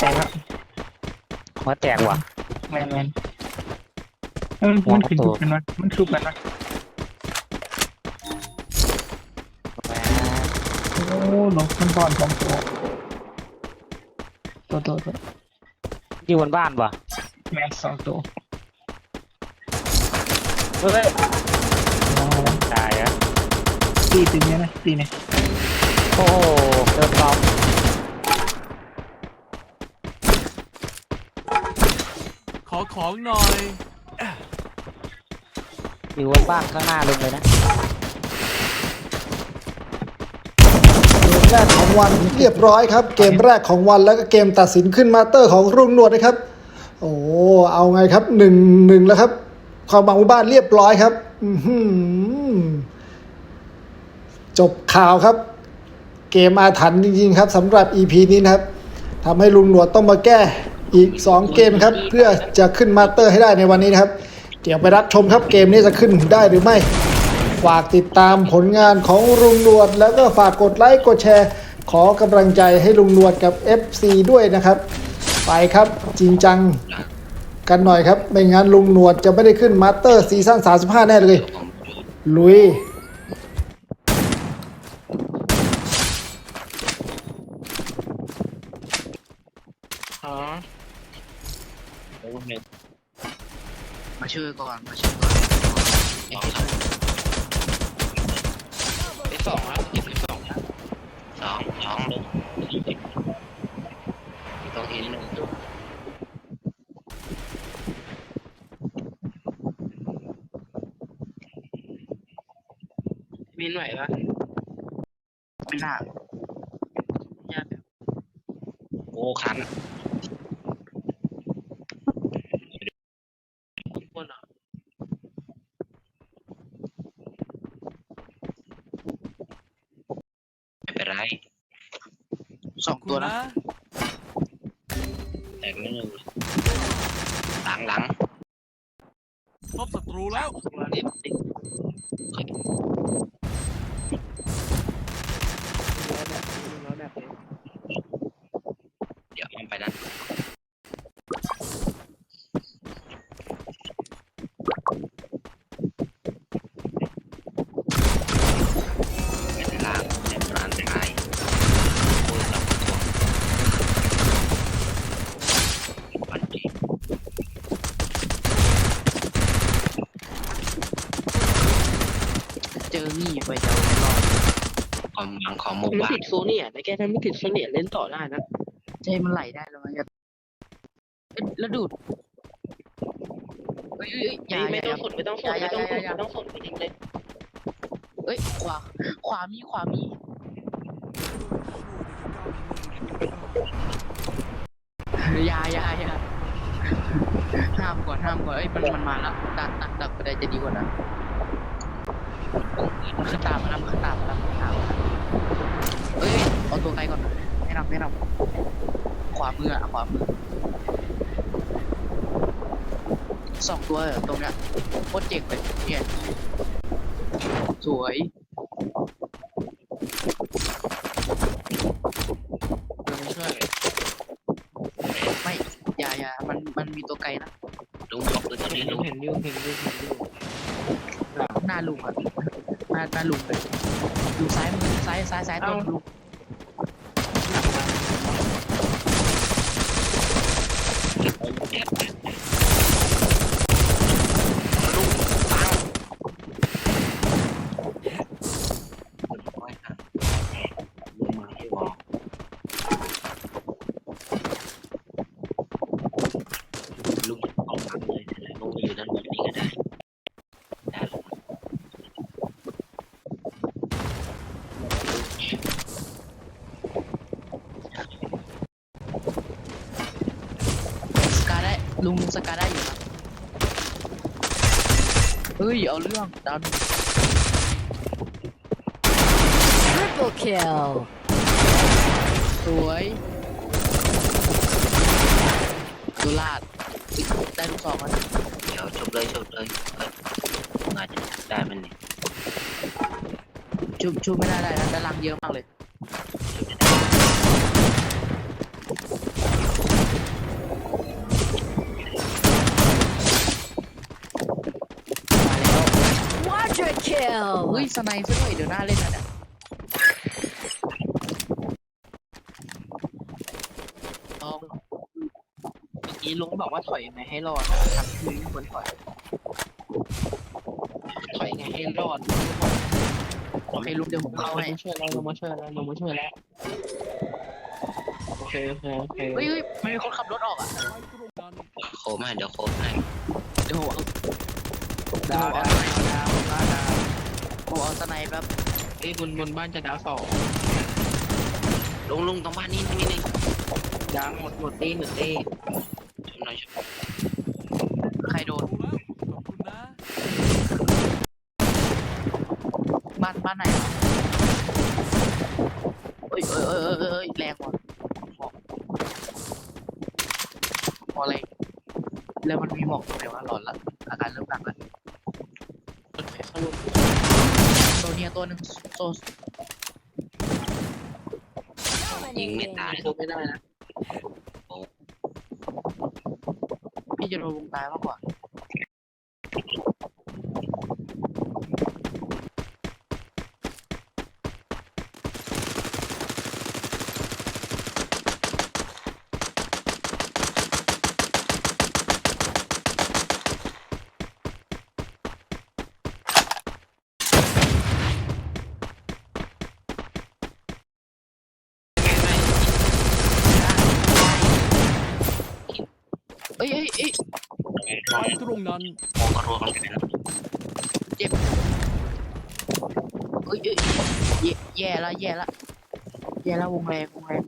แตกแล้วหัวแตกว่ะ แมนแมนเออมันขึ้นทุกกันวะมันทุกกันวะโอ้หลบมันบอลสองตัวตัวตัวตัวอยู่บนบ้านว่ะแมนสองตัวเฮ้ยอ๋อตายอะตีตึงเนี่ยนะตีเนี่ยโอ้โหเดินตอม อของหน่อย อยู่บนบ้านข้างหน้าลุงเลยนะเกมแรกของวันเรียบร้อยครับ เกมแรกของวันแล้วก็เกมตัดสินขึ้นมาสเตอร์ของรุ่งนวดนะครับ โอ้เอาไงครับหนึ่งหนึ่งแล้วครับ ความบางหมู่บ้านเรียบร้อยครับอื้อหือจบข่าวครับ เกมอาถรรพ์จริงๆครับสำหรับ EP นี้นะครับทำให้ลุงหนวดต้องมาแก้ อีก 2 เกมครับ เพื่อจะขึ้นมาสเตอร์ให้ได้ในวันนี้นะครับ เดี๋ยวไปรับชมครับเกมนี้จะขึ้นได้หรือไม่ ฝากติดตามผลงานของลุงนวด แล้วก็ฝากกดไลค์กดแชร์ ขอกำลังใจให้ลุงนวดกับ FC ด้วยนะครับ ไปครับจริงจังกันหน่อยครับ ไม่งั้นลุงหนวดจะไม่ได้ขึ้นมาสเตอร์ซีซั่น35 แน่เลย ลุย อ๋อ มาช่วยก่อนมาช่วยก่อนที่สองครับที่สองสองสองลงต้องหินหนึ่งตัวมินไหวปะไม่น่าโอ้คัน คนอะไม่เป็นไรสองตัวนะแต่ไม่หนึ่งหลังหลังพบศัตรูแล้ว เรียบสิเดี๋ ของหมู่ไม่บ้าตินดโซเนียแต่แกถ้าไม่ติดโซเนียเล่นต่อได้นะใจมันไหลได้แล้วมันจะเอ้ยแล้วดูดเอ้ยเอ้ยเอ้ยอย่าไม่อย่าต้องสนไม่ต้องสนไม่ต้องสนไม่ต้องสนไปยิงเลยเอ้ยขวาขวามีขวามีอย่าอย่าอย่าห้ามก่อนห้ามก่อนเอ้ยมันมันมาแล้วดักดักดักไปได้จะดีกว่านะมันขึ้นตามมาแล้วมันขึ้นตามมาแล้วมันขึ้นตามมาแล้ว เอ้ยเอาตัวไกลก่อนแนะนำแนะนำขวามืออะขวามือสองตัวเหรอตรงเนี้ยโคตรเจ๋งเลยเนี่ยสวยเดี๋ยวมาช่วยไม่อย่าอย่ามันมันมีตัวไกลนะลุงบอกคือตอนนี้ลุงเห็นดิวเห็นดิวเห็นดิวหน้าลุงอะ หน้าหน้าลุงเลยอยู่ซ้ายมือซ้ายซ้ายซ้ายตรงลุงลุงมาที่วอลลุงออกมาเลยลุงอยู่ด้านบนนี้ก็ได้ได้ลุง สกาได้ ลุงลุงสกาได้อยู่นะเฮ้ย เอาเรื่องดาว Triple kill. สวยดูลาด ได้ลูกสองแล้วเดี๋ยวจบเลยจบเลยเอ้ยอาจจะได้มันนี่ชุบชุบไม่ได้ได้นะด้านหลังเยอะมากเลย เฮ้ย kill. สไนซ์ซะด้วยเดี๋ยวหน้าเล่นนะเนี่ยลองเมื่อกี้ลุงบอกว่าถอยยังไงให้รอดทำคือควรถอย ถอยยังไงให้รอดโอเคลุงเดี๋ยวผมเราเล่ามาให้ช่วยแล้วเรามาช่วยแล้วเรามาช่วยแล้วโอเคโอเคโอเคเฮ้ยเฮ้ยมันมีคนขับรถออกอะไปตรงนั้นโคมให้เดี๋ยวโคมให้เดี๋ยวผมเอาดาวดาวดาวดาวดาวผมเอา สไนป์แป๊บเอ้ยบนบนบ้านจะดาวสองลุงลุงตรงบ้านนี้ตรงนี้นี่ดาวหมดหมดตีหมดตีชมหน่อยชมใครโดนรู้แล้วขอบคุณนะบ้านบ้านไหนเหรอเอ้ยเอ้ยเอ้ยเอ้ยเอ้ยเอ้ยแรงว่ะหมอกพออะไรแล้วมันมีหมอกตรงไหนวะหลอนละอาการเริ่มหนักแล้ว รถไฟเข้าลง ตัว เนี้ยตัวหนึ่งโซยิงไม่ตายโคไม่ได้นะพี่จะโดนวงตายมากกว่า เอ้ยเอ้ยเอ้ย ไป ตรงนั้น มองกระโดดลงไปนะเอ้ยเอ้ยแย่แย่ละแย่ละแย่ละวงแรงวงแรง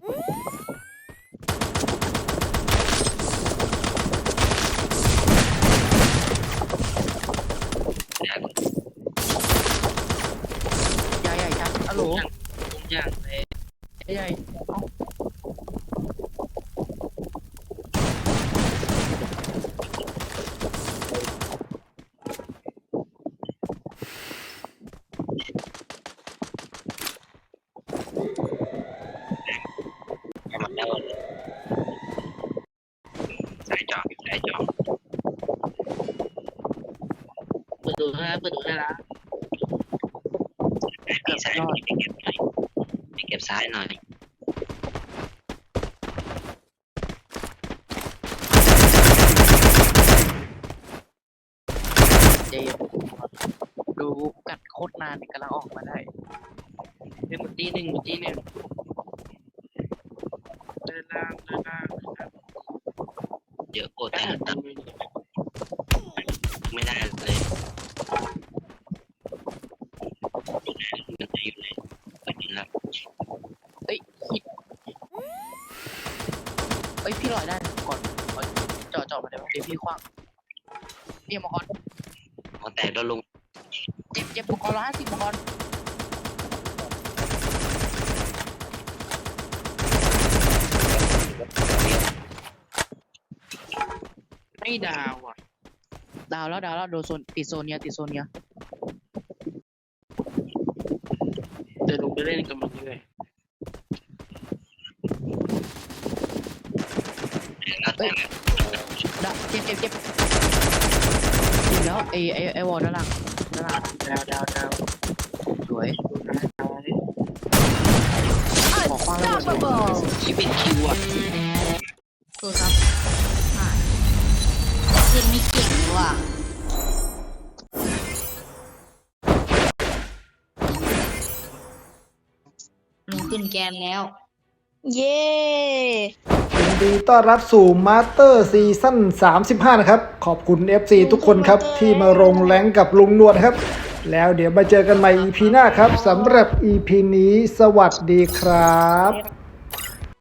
ใหญ่ใหญ่จังฮัลโหลทุกอย่างเลยใหญ่ เอ้าให้มันแล้วสายจอสายจอเปิดดูนะเปิดดูนะละมีสายหน่อยไปเก็บหน่อยไปเก็บสายหน่อยเจมดูกัดโคตรนานกำลังออกมาได้ เฮ้ยหมดตีหนึ่งหมดตีหนึ่งเดินล่างเดินล่างเยอะโคตรได้แต่หมดตีหนึ่งไม่ได้เลยมันจะอยู่เลยก็กินแล้วเอ้ยฮิตเอ้ยพี่ลอยได้นะก่อนก่อนเจาะเจาะมาได้ไหมเดี๋ยวพี่คว้างพี่มังกรพอแตกแล้วลุงเจ็บเจ็บมังกรร้อยห้าสิบมังกร ไม่ดาวอะ ดาวแล้วดาวแล้วโดนโซนติดโซนเนี้ยติดโซนเนี้ยเดี๋ยวลุงไปเล่นกับมันเลยแล้วแต่ดาวเจ็บเจ็บเจ็บติดแล้วไอไอไอวอลด้านล่างด้านล่างดาวดาวดาว สวย ดาวนี่ ขอคว้างแล้ว Unstoppable. ชีวิตคิวอะตัวครับเล่นไม่เก่งว่ะลุงขึ้นแกมแล้ว เย้ยินดีต้อนรับสู่มาสเตอร์ซีซั่น35 นะครับ ขอบคุณ FC ทุกคนครับ ที่มาลงแรงกับลุงนวดครับ แล้วเดี๋ยวมาเจอกันใหม่ EP หน้าครับสำหรับ EP นี้สวัสดีครับ